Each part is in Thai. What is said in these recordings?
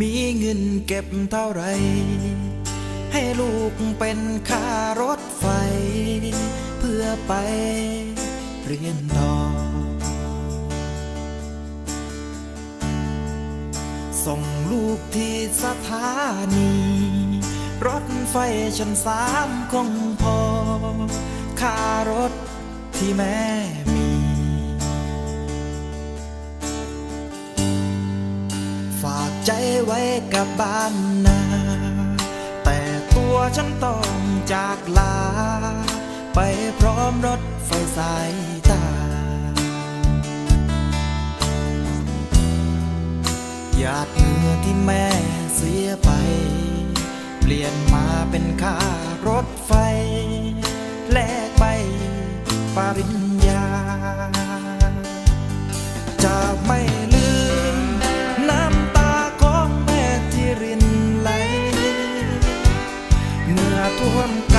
มีเงินเก็บเท่าไร ให้ลูกเป็นค่ารถไฟ เพื่อไปเรียนต่อ ส่งลูกที่สถานี รถไฟชั้นสามคงพอค่ารถที่แม่ ฝากใจไว้กับบ้านนา แต่ตัวฉันต้องจากลา ไปพร้อมรถไฟสายตา หยาดเหงื่อที่แม่เสียไป เปลี่ยนมาเป็นค่ารถไฟ แลกไปปริญ ท่วมก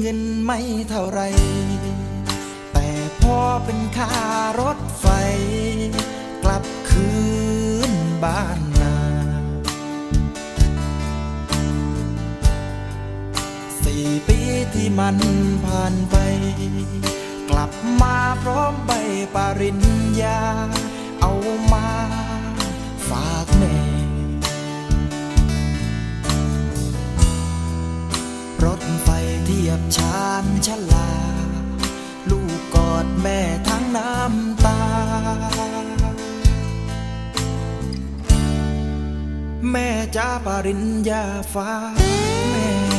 เงินไม่เท่าไร แต่พอเป็นค่ารถไฟ กลับคืนบ้านนาสี่ปีที่มันผ่านไป กลับมาพร้อมใบปริญญา เอามาฝากานชลาลูกกอดแม่ทั้งน้ำตา แม่จ้าปริญญาฟ้าแม่